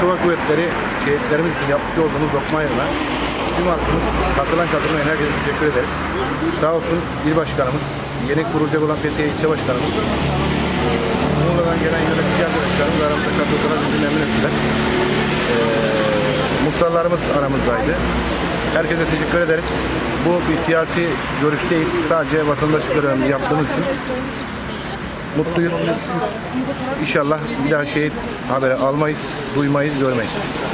şehitleri, şehitlerimiz için yapmış olduğumuz dokuma yerine tüm halkımız katılan katılmayan herkese teşekkür ederiz. Sağ olsun il başkanımız, yeni kurulacak olan Fethiye ilçe başkanımız, Muğla'dan gelen yönetici arkadaşlarımız aramızda katıldılar, bizi memnun ettiler. Ee, muhtarlarımız aramızdaydı. Herkese teşekkür ederiz. Bu bir siyasi görüş değil, sadece vatandaşlık yaptığımız için mutluyuz. İnşallah bir daha şehit haberi almayız, duymayız, görmeyiz.